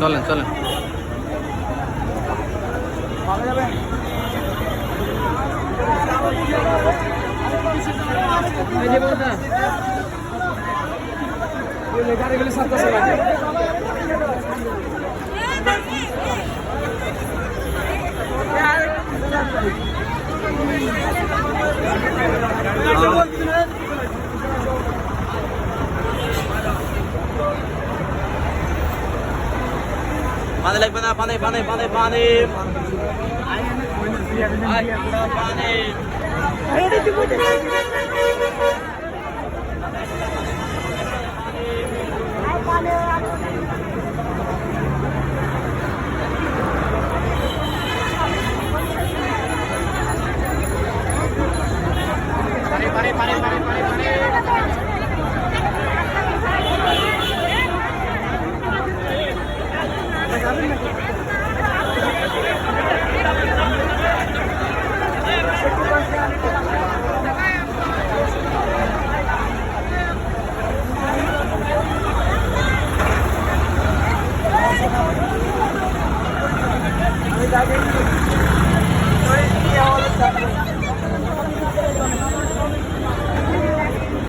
চলেন চলেন। পানি লাগবে না পানি পানি পানি পানি। আয়, পানি।